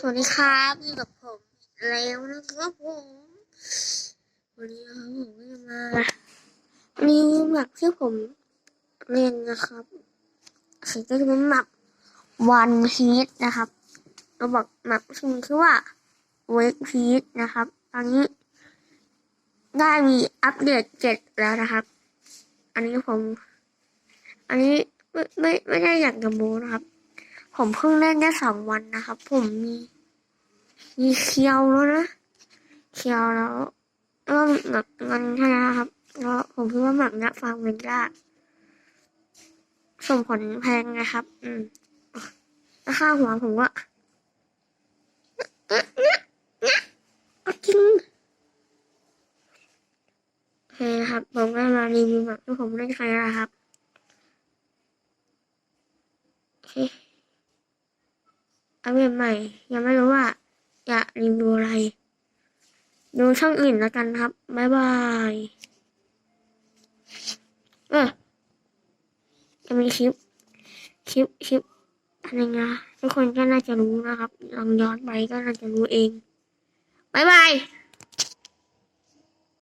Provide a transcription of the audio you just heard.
สวัสดีครับอยู่กับผมแล้วนะครับผมวันนี้นะครับผมก็จะมารีวิวแมปที่ผมเล่นนะครับคือก็จะเป็นแมปวันฮีทนะครับเราบอกแมปชื่อคือว่าเวกฮีทนะครับ ตอนนี้ ได้มีอัปเดตเจ็ดแล้วนะครับ อันนี้ผม อันนี้ไม่ไม่ไม่ได้อยากจะโมนะครับ ผมเพิ่งเล่นได้สองวันนะครับ ผมมี มีเคียวแล้วนะเคียวแล้วก็แบบมันแค่นั้นนะครับแล้วผมคิดว่าแบบเนี้ยฟังมันยาส่งผลแพงนะครับ อืมแล้วค่าหัวผมก็เอาจริงโอเคนะครับ ผมก็มารีวิวแบบที่ผมเล่นใครนะครับโอเค อัปเดตใหม่ ยังไม่รู้ว่าจะรีวิวอะไร ดูช่องอื่นแล้วกันครับ บ๊ายบาย เออจะมีคลิป คลิป คลิปอะไรนะทุกคนก็น่าจะรู้นะครับ ลองย้อนไปก็น่าจะรู้เอง บ๊ายบาย